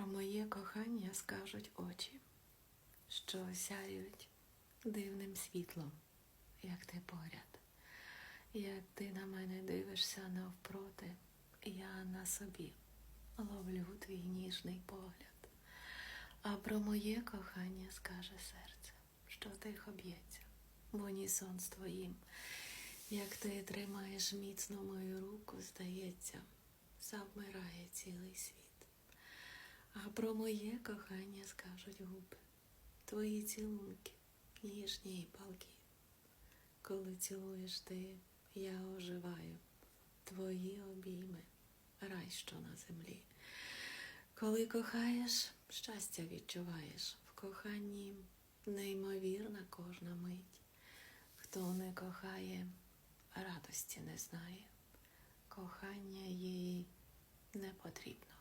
Про моє кохання скажуть очі, що сяють дивним світлом, як ти поряд. Як ти на мене дивишся навпроти, я на собі ловлю твій ніжний погляд. А про моє кохання скаже серце, що тихо б'ється, в унісон з твоїм. Як ти тримаєш міцно мою руку, здається, завмирає цілий світ. Про моє кохання скажуть губи, твої цілунки, ніжні й палкі. Коли цілуєш ти, я оживаю, твої обійми, рай, що на землі. Коли кохаєш, щастя відчуваєш, в коханні неймовірна кожна мить. Хто не кохає, радості не знає, кохання їй не потрібно.